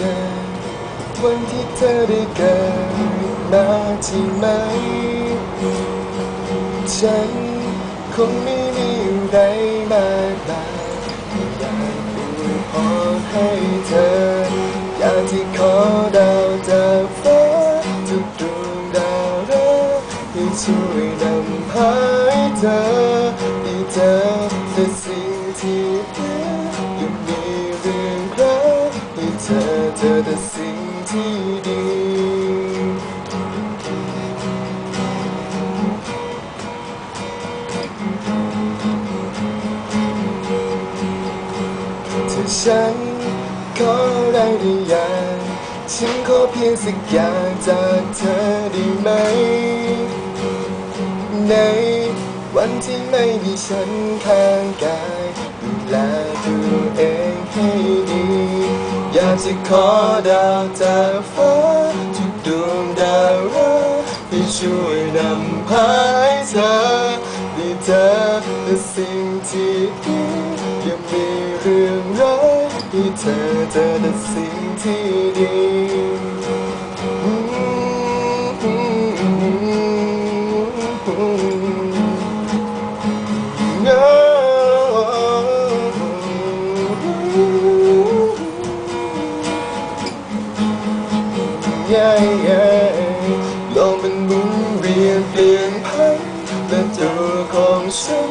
กันวันที่เธอได้เกิดมาใช่ไหม ฉันคงไม่มีอะไรมากมายอยากอวยพรให้เธอ อยากที่ขอดาวจากฟ้าทุกดวงดาวรักให้ช่วยนำพาให้เธอให้เจอแต่สิ่งที่ดียัง เธอเจอแต่สิ่งที่ดี ถ้าฉันขออะไรได้อย่างฉันขอเพียงสักอย่างจากเธอได้ไหม ในวันที่ไม่มีฉันข้างกายดูแลตัวเองให้ดี อยากจะขอดาวจากฟ้าทุกดวงดาวรักให้ช่วยนำพาให้เธอได้เจอแต่สิ่งที่ดียังมีเรื่องร้ายให้เธอเจอแต่สิ่งที่ดีอืมอืมอืม No. โลกมันหมุนเวียนเปลี่ยนพันและตัวของฉัน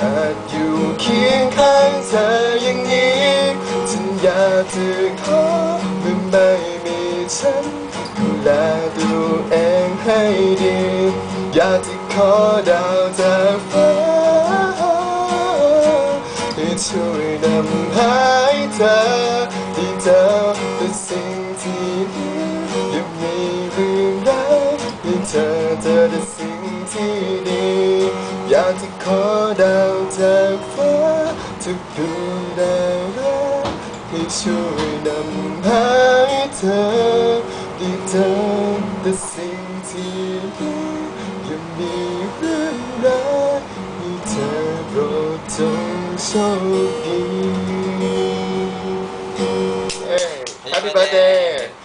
อาจอยู่เคียงข้างเธออย่างนี้ฉันอยากจะขอเมื่อไม่มีฉันดูแลตัวเองให้ดีอยากจะขอดาวจากฟ้าให้ช่วยนำหายเธอให้เจอแต่สิ่ง แต่สิ่งที่ดี อยากจะขอดาวจากฟ้าทุกดวงดาวรักให้ช่วยนำหายเธอได้เจอแต่สิ่งที่ดียังมีเรื่องร้ายให้เธอโปรดจงโชคดี Happy birthday